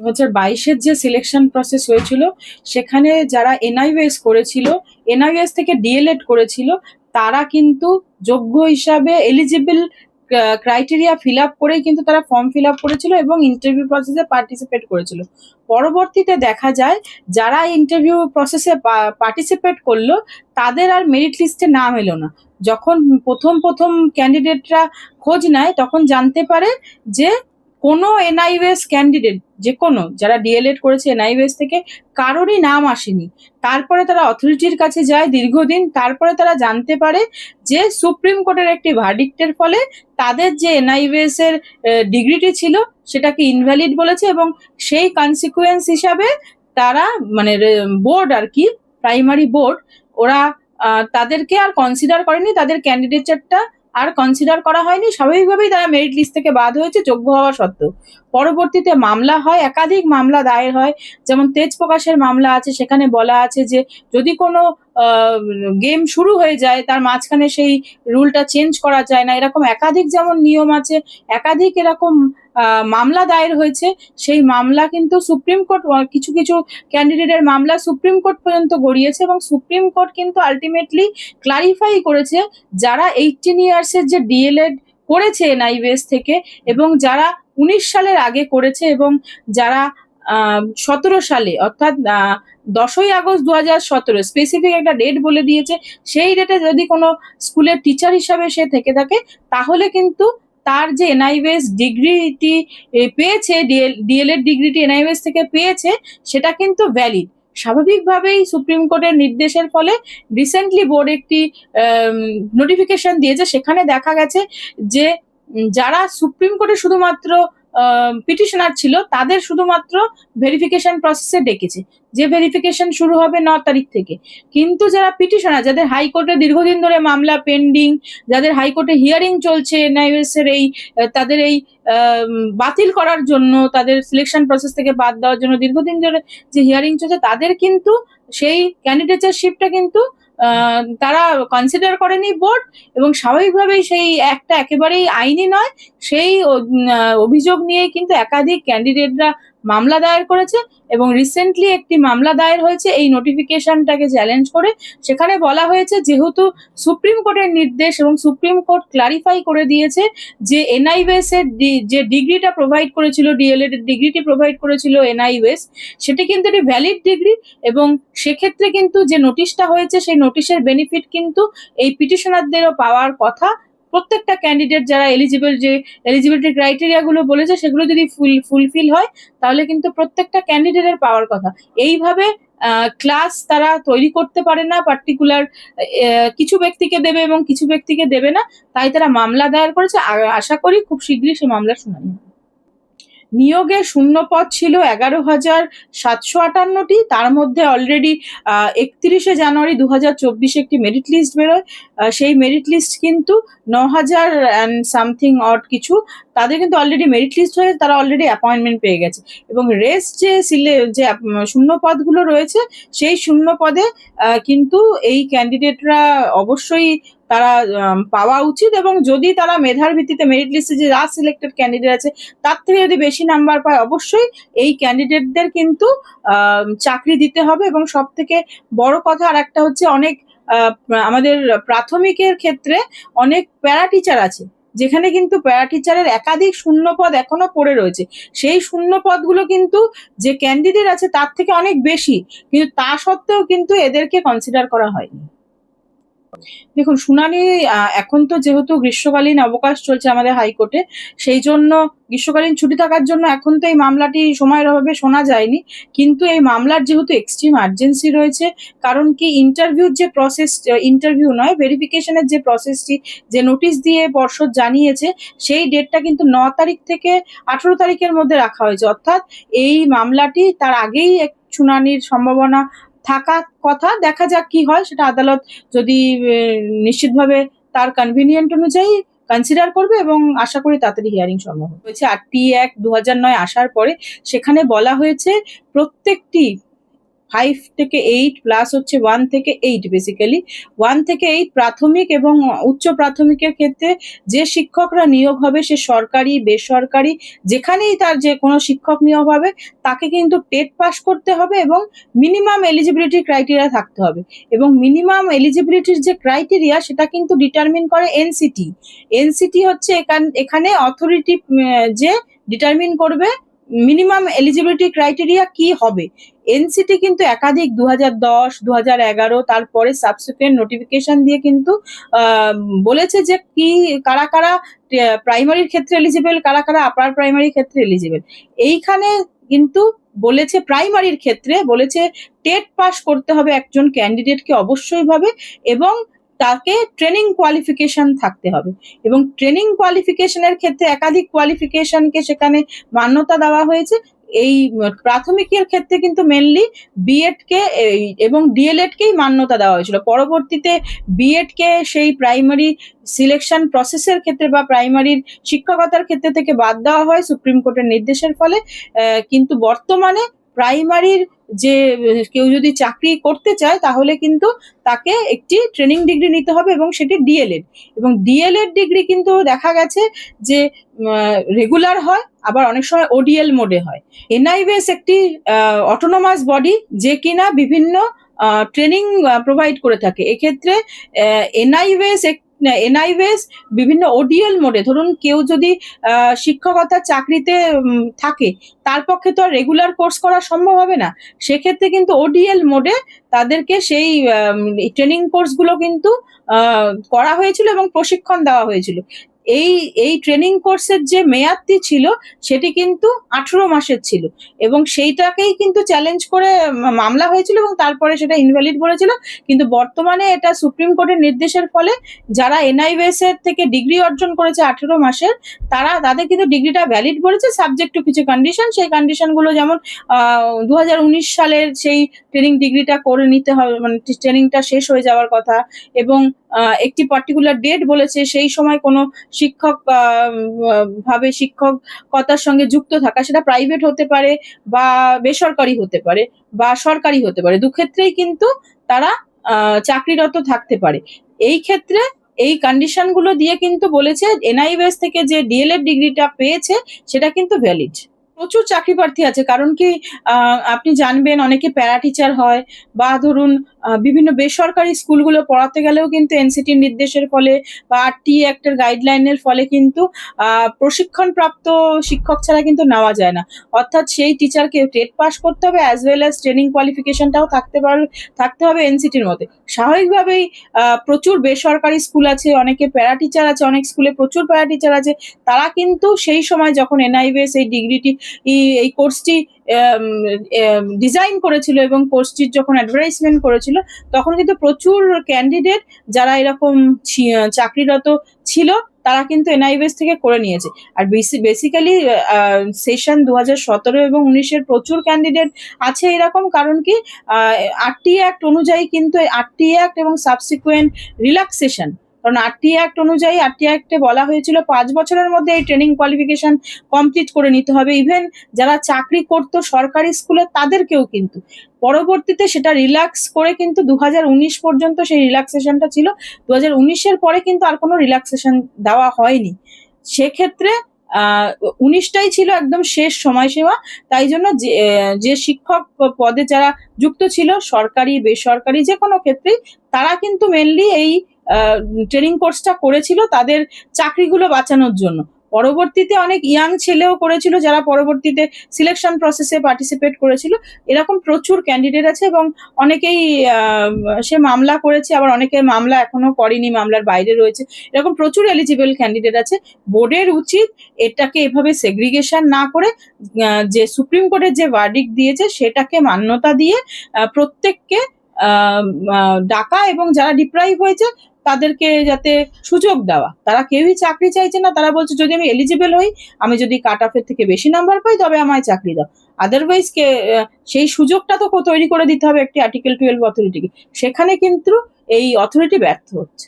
দু হাজার বাইশের যে সিলেকশন প্রসেস হয়েছিল, সেখানে যারা এনআইওএস করেছিল এনআইওএস থেকে ডিএলএড করেছিল, তারা কিন্তু যোগ্য হিসাবে এলিজিবল ক্রাইটেরিয়া ফিল আপ করেই কিন্তু তারা ফর্ম ফিল আপ করেছিল এবং ইন্টারভিউ প্রসেসে পার্টিসিপেট করেছিল। পরবর্তীতে দেখা যায়, যারা ইন্টারভিউ প্রসেসে পার্টিসিপেট করল, তাদের আর মেরিট লিস্টে নাম এলো না। যখন প্রথম প্রথম ক্যান্ডিডেটরা খোঁজ নেয়, তখন জানতে পারে যে কোনো এনআইওএস ক্যান্ডিডেট যে কোনো, যারা ডিএলএড করেছে এনআইওএস থেকে, কারোরই নাম আসেনি। তারপরে তারা অথরিটির কাছে যায় দীর্ঘদিন, তারপরে তারা জানতে পারে যে সুপ্রিম কোর্টের একটি ভার্ডিক্টের ফলে তাদের যে এনআইওএস এর ডিগ্রিটি ছিল, সেটাকে ইনভ্যালিড বলেছে এবং সেই কনসিকুয়েন্স হিসাবে তারা মানে বোর্ড আর কি প্রাইমারি বোর্ড ওরা তাদেরকে আর কনসিডার করেনি, তাদের ক্যান্ডিডেটটা আর কনসিডার করা হয়নি। স্বাভাবিকভাবেই তারা মেরিট লিস্ট থেকে বাদ হয়েছে, যোগ্য হওয়া সত্ত্বেও। পরবর্তীতে মামলা হয়, একাধিক মামলা দায়ের হয়। যেমন তেজ প্রকাশের মামলা আছে, সেখানে বলা আছে যে, যদি কোনো গেম শুরু হয়ে যায়, তার মাঝখানে সেই রুলটা চেঞ্জ করা যায় না। এরকম একাধিক যেমন নিয়ম আছে, একাধিক এরকম মামলা দায়ের হয়েছে, সেই মামলা কিন্তু সুপ্রিম কোর্ট কিছু কিছু ক্যান্ডিডেটের মামলা সুপ্রিম কোর্ট পর্যন্ত গড়িয়েছে এবং সুপ্রিম কোর্ট কিন্তু আলটিমেটলি ক্লারিফাই করেছে যারা এইটিন ইয়ার্সের যে ডিএলএড করেছে এনআইবিএস থেকে এবং যারা উনিশ সালের আগে করেছে এবং যারা সতেরো সালে, অর্থাৎ দশই আগস্ট দু হাজার সতেরো স্পেসিফিক একটা ডেট বলে দিয়েছে, সেই ডেটে যদি কোনো স্কুলের টিচার হিসাবে সে থেকে থাকে, তাহলে কিন্তু তার যে এনআইবিএস ডিগ্রিটি পেয়েছে ডিএলএড ডিগ্রিটি এনআইবিএস থেকে পেয়েছে, সেটা কিন্তু ভ্যালিড স্বাভাবিকভাবেই সুপ্রিম কোর্টের নির্দেশের ফলে রিসেন্টলি বোর্ড একটি নোটিফিকেশন দিয়েছে, সেখানে দেখা গেছে যে যারা সুপ্রিম কোর্টে শুধুমাত্র পিটিশনার ছিল, তাদের শুধুমাত্র ভেরিফিকেশন প্রসেসে ডেকেছে। যে ভেরিফিকেশন শুরু হবে ন তারিখ থেকে। কিন্তু যারা পিটিশনার যাদের হাইকোর্টে দীর্ঘদিন ধরে মামলা পেন্ডিং যাদের হাইকোর্টে হিয়ারিং চলছে এনআইএস এর এই, তাদের এই বাতিল করার জন্য, তাদের সিলেকশন প্রসেস থেকে বাদ দেওয়ার জন্য দীর্ঘদিন ধরে যে হিয়ারিং চলছে, তাদের কিন্তু সেই ক্যান্ডিডেটশিপটা কিন্তু তারা কনসিডার করেনি বোর্ড এবং স্বাভাবিকভাবেই সেই একটা একেবারেই আইনি নয়, সেই অভিযোগ নিয়ে কিন্তু একাধিক ক্যান্ডিডেটরা মামলা দায়ের করেছে এবং রিসেন্টলি একটি মামলা দায়ের হয়েছে, এই নোটিফিকেশনটাকে চ্যালেঞ্জ করে। সেখানে বলা হয়েছে, যেহেতু সুপ্রিম কোর্টের নির্দেশ এবং সুপ্রিম কোর্ট ক্লারিফাই করে দিয়েছে যে এনআইওএস এর যে ডিগ্রিটা প্রোভাইড করেছিল ডিএলএড এর ডিগ্রিটি প্রোভাইড করেছিল এনআইওএস সেটি কিন্তু একটি ভ্যালিড ডিগ্রি এবং সেক্ষেত্রে কিন্তু যে নোটিশটা হয়েছে, সেই নোটিশের বেনিফিট কিন্তু এই পিটিশনারদেরও পাওয়ার কথা। প্রত্যেকটা ক্যান্ডিডেট যারা এলিজিবল যে এলিজিবিলিটি ক্রাইটেরিয়া গুলো বলেছে, সেগুলো যদি ফুল ফুলফিল হয়, তাহলে কিন্তু প্রত্যেকটা ক্যান্ডিডেটের পাওয়ার কথা এইভাবে ক্লাস তারা তৈরি করতে পারে না পার্টিকুলার কিছু ব্যক্তিকে দেবে এবং কিছু ব্যক্তিকে দেবে না, তাই তারা মামলা দায়ের করেছে আশা করি খুব শীঘ্রই সে মামলা শুনানি হবে। নিয়োগে শূন্য পদ ছিল এগারো হাজার সাতশো আটান্নটি। তার মধ্যে অলরেডি একত্রিশে জানুয়ারি দু হাজার চব্বিশে একটি মেরিট লিস্ট বেরোয়। সেই মেরিট লিস্ট কিন্তু ন হাজার অ্যান্ড সামথিং অট কিছু তাদের কিন্তু অলরেডি মেরিট লিস্ট হয়ে তারা অলরেডি অ্যাপয়েন্টমেন্ট পেয়ে গেছে। এবং রেস্ট যে সিলে যে শূন্য পদগুলো রয়েছে, সেই শূন্য পদে কিন্তু এই ক্যান্ডিডেটরা অবশ্যই তারা পাওয়া উচিত এবং যদি তারা মেধার ভিত্তিতে মেরিট লিস্টে যে যা সিলেক্টেড ক্যান্ডিডেট আছে, তার থেকে যদি বেশি নাম্বার পায়, অবশ্যই এই ক্যান্ডিডেটদের কিন্তু চাকরি দিতে হবে এবং সব থেকে বড় কথা আর একটা হচ্ছে অনেক আমাদের প্রাথমিকের ক্ষেত্রে অনেক প্যারা টিচার আছে। যেখানে কিন্তু প্যারা টিচারের একাধিক শূন্য পদ এখনও পড়ে রয়েছে। সেই শূন্য পদগুলো কিন্তু যে ক্যান্ডিডেট আছে তার থেকে অনেক বেশি। কিন্তু তা সত্ত্বেও কিন্তু এদেরকে কনসিডার করা হয়নি। দেখুন, শুনানি এখন তো যেহেতু গ্রীষ্মকালীন অবকাশ চলছে আমাদের হাইকোর্টে, সেই জন্য গ্রীষ্মকালীন ছুটি থাকার জন্য এখন তো এই মামলাটি সময়ের অভাবে শোনা যায়নি। কিন্তু এই মামলার যেহেতু এক্সট্রিম আর্জেন্সি রয়েছে, কারণ কি ইন্টারভিউর যে প্রসেস ইন্টারভিউ নয় ভেরিফিকেশনের যে প্রসেসটি যে নোটিশ দিয়ে পর্ষদ জানিয়েছে, সেই ডেটটা কিন্তু ন তারিখ থেকে আঠেরো তারিখের মধ্যে রাখা হয়েছে। অর্থাৎ এই মামলাটি তার আগেই শুনানির সম্ভাবনা থাকা কথা, দেখা যাক কি হয়। সেটা আদালত যদি নিশ্চিতভাবে তার কনভিনিয়েন্ট অনুযায়ী কনসিডার করবে এবং আশা করি তাড়াতাড়ি হিয়ারিং সম্ভব হয়েছে আর টি এক দু হাজার নয় আসার পরে সেখানে বলা হয়েছে, প্রত্যেকটি ফাইভ থেকে এইট প্লাস হচ্ছে ওয়ান থেকে এইট বেসিক্যালি ওয়ান থেকে এইট প্রাথমিক এবং উচ্চ প্রাথমিকের ক্ষেত্রে যে শিক্ষকরা নিয়োগ হবে, সে সরকারি, বেসরকারি, যেখানেই তার যে কোনো শিক্ষক নিয়োগ হবে, তাকে কিন্তু টেট পাস করতে হবে এবং মিনিমাম এলিজিবিলিটি ক্রাইটেরিয়া থাকতে হবে। এবং মিনিমাম এলিজিবিলিটির যে ক্রাইটেরিয়া সেটা কিন্তু ডিটারমিন করে এনসিটি এনসিটি হচ্ছে এখান- অথরিটি যে ডিটারমিন করবে মিনিমাম এলিজিবিলিটি ক্রাইটেরিয়া কি হবে? এনসিটি কিন্তু একাধিক দু হাজার দশ দু হাজার এগারো, তারপরে সাবসিকুয়েন্ট নোটিফিকেশন দিয়ে কিন্তু বলেছে যে কি, কারা কারা প্রাইমারির ক্ষেত্রে এলিজিবল কারা কারা আপার প্রাইমারির ক্ষেত্রে এলিজিবল এইখানে কিন্তু বলেছে প্রাইমারির ক্ষেত্রে, বলেছে টেট পাস করতে হবে একজন ক্যান্ডিডেটকে অবশ্যই ভাবে এবং তাকে ট্রেনিং কোয়ালিফিকেশন থাকতে হবে। এবং ট্রেনিং কোয়ালিফিকেশনের ক্ষেত্রে একাধিক কোয়ালিফিকেশনকে সেখানে মান্যতা দেওয়া হয়েছে। এই প্রাথমিকের ক্ষেত্রে কিন্তু মেনলি বিএড কে এবং ডিএলএড কেই মান্যতা দেওয়া হয়েছিল। পরবর্তীতে বিএড কে সেই প্রাইমারি সিলেকশন প্রসেসের ক্ষেত্রে বা প্রাইমারির শিক্ষকতার ক্ষেত্রে থেকে বাদ দেওয়া হয় সুপ্রিম কোর্টের নির্দেশের ফলে। কিন্তু বর্তমানে প্রাইমারির যে, কেউ যদি চাকরি করতে চায়, তাহলে কিন্তু তাকে একটি ট্রেনিং ডিগ্রি নিতে হবে এবং সেটি ডিএলএড এবং ডিএলএড ডিগ্রি কিন্তু দেখা গেছে যে রেগুলার হয়, আবার অনেক সময় ওডিএল মোডে হয়। এনআইভিএস একটি অটোনোমাস বডি যে কিনা বিভিন্ন ট্রেনিং প্রোভাইড করে থাকে। এক্ষেত্রে এনআইভিএস এনআইভিএস বিভিন্ন ওডিএল মোডে ধরুন কেউ যদি শিক্ষকতা চাকরিতে থাকে, তার পক্ষে তো আর রেগুলার কোর্স করা সম্ভব হবে না। সেক্ষেত্রে কিন্তু ওডিএল মোডে তাদেরকে সেই ট্রেনিং কোর্সগুলো কিন্তু করা হয়েছিল এবং প্রশিক্ষণ দেওয়া হয়েছিল। এই এই ট্রেনিং কোর্সের যে মেয়াদটি ছিল, সেটি কিন্তু আঠেরো মাসের ছিল। এবং সেইটাকেই কিন্তু চ্যালেঞ্জ করে মামলা হয়েছিল এবং তারপরে সেটা ইনভ্যালিড বলেছিল কিন্তু বর্তমানে এটা সুপ্রিম কোর্টের নির্দেশের ফলে যারা এনআইভিএস এর থেকে ডিগ্রি অর্জন করেছে আঠেরো মাসের, তারা, তাদের কিন্তু ডিগ্রিটা ভ্যালিড বলেছে সাবজেক্ট টু কিছু কন্ডিশন সেই কন্ডিশনগুলো যেমন দু হাজার উনিশ সালের সেই ট্রেনিং ডিগ্রিটা করে নিতে হবে মানে ট্রেনিংটা শেষ হয়ে যাওয়ার কথা এবং একটি পার্টিকুলার ডেট বলেছে, সেই সময় কোনো শিক্ষক ভাবে শিক্ষকতার সঙ্গে যুক্ত থাকা, সেটা প্রাইভেট হতে পারে বা বেসরকারি হতে পারে বা সরকারি হতে পারে। দুক্ষেত্রেই কিন্তু তারা চাকরিরত থাকতে পারে। এই ক্ষেত্রে এই কন্ডিশনগুলো দিয়ে কিন্তু বলেছে এনআইএস থেকে যে ডিএলএড ডিগ্রিটা পেয়েছে, সেটা কিন্তু ভ্যালিড প্রচুর চাকরি প্রার্থী আছে, কারণ কি আপনি জানবেন অনেকে প্যারা টিচার হয়, বা ধরুন বিভিন্ন বেসরকারি স্কুলগুলো পড়াতে গেলেও কিন্তু এনসিটির নির্দেশের ফলে বা আরটি অ্যাক্টের গাইডলাইনের ফলে কিন্তু প্রশিক্ষণপ্রাপ্ত শিক্ষক ছাড়া কিন্তু নেওয়া যায় না। অর্থাৎ সেই টিচারকে টেট পাস করতে হবে অ্যাজ ওয়েল অ্যাজ ট্রেনিং কোয়ালিফিকেশনটাও থাকতে পারবে থাকতে হবে এনসিটির মধ্যে। স্বাভাবিকভাবেই প্রচুর বেসরকারি স্কুল আছে, অনেকে প্যারা টিচার আছে, অনেক স্কুলে প্রচুর প্যারা টিচার আছে। তারা কিন্তু সেই সময় যখন এনআইবিএস এই ডিগ্রিটি এই কোর্সটি ডিজাইন করেছিল এবং কোর্সটির যখন অ্যাডভার্টাইজমেন্ট করেছিল তখন কিন্তু প্রচুর ক্যান্ডিডেট যারা এরকম চাকরিরত ছিল, তারা কিন্তু এনআইবিএস থেকে করে নিয়েছে। আর বেসিক্যালি সেশন দু হাজার সতেরো এবং উনিশের প্রচুর ক্যান্ডিডেট আছে এরকম, কারণ কি আটটি অ্যাক্ট অনুযায়ী কিন্তু আটটি অ্যাক্ট এবং সাবসিকুয়েন্ট রিল্যাক্সেশন কারণ আরটি অ্যাক্ট অনুযায়ী আরটি অ্যাক্টে বলা হয়েছিল পাঁচ বছরের মধ্যে এই ট্রেনিং কোয়ালিফিকেশন কমপ্লিট করে নিতে হবে। ইভেন যারা চাকরি করত সরকারি স্কুলে তাদেরকেও কিন্তু। পরবর্তীতে সেটা রিল্যাক্স করে কিন্তু দু হাজার উনিশ পর্যন্ত সেই রিল্যাক্সেশনটা ছিল। দু হাজার পরে কিন্তু আর কোনো রিল্যাক্সেশন দেওয়া হয়নি। সেক্ষেত্রে উনিশটাই ছিল একদম শেষ সময়সীমা। তাই জন্য যে শিক্ষক পদে যারা যুক্ত ছিল, সরকারি, বেসরকারি যে কোনো ক্ষেত্রেই, তারা কিন্তু মেনলি এই ট্রেনিং কোর্সটা করেছিল তাদের চাকরিগুলো বাঁচানোর জন্য। পরবর্তীতে অনেক ইয়াং ছেলেও করেছিল, যারা পরবর্তীতে সিলেকশন প্রসেসে পার্টিসিপেট করেছিল। এরকম প্রচুর ক্যান্ডিডেট আছে এবং অনেকেই সে মামলা করেছে, আবার অনেকে মামলা এখনও করেনি, মামলার বাইরে রয়েছে। এরকম প্রচুর এলিজিবল ক্যান্ডিডেট আছে। বোর্ডের উচিত এটাকে এভাবে সেগ্রিগেশন না করে যে সুপ্রিম কোর্টের যে ভার্ডিক দিয়েছে, সেটাকে মান্যতা দিয়ে প্রত্যেককে ডাকা এবং যারা ডিপ্রাইভ হয়েছে তাদেরকে যাতে সুযোগ দেওয়া। তারা কেউই চাকরি চাইছে না, তারা বলছে, যদি আমি এলিজিবল হই, আমি যদি কাট অফের থেকে বেশি নাম্বার পাই, তবে আমায় চাকরি দাও। আদারওয়াইজ কে সেই সুযোগটা তো তৈরি করে দিতে হবে একটি আর্টিকেল টুয়েলভ অথরিটিকে সেখানে কিন্তু এই অথরিটি ব্যর্থ হচ্ছে।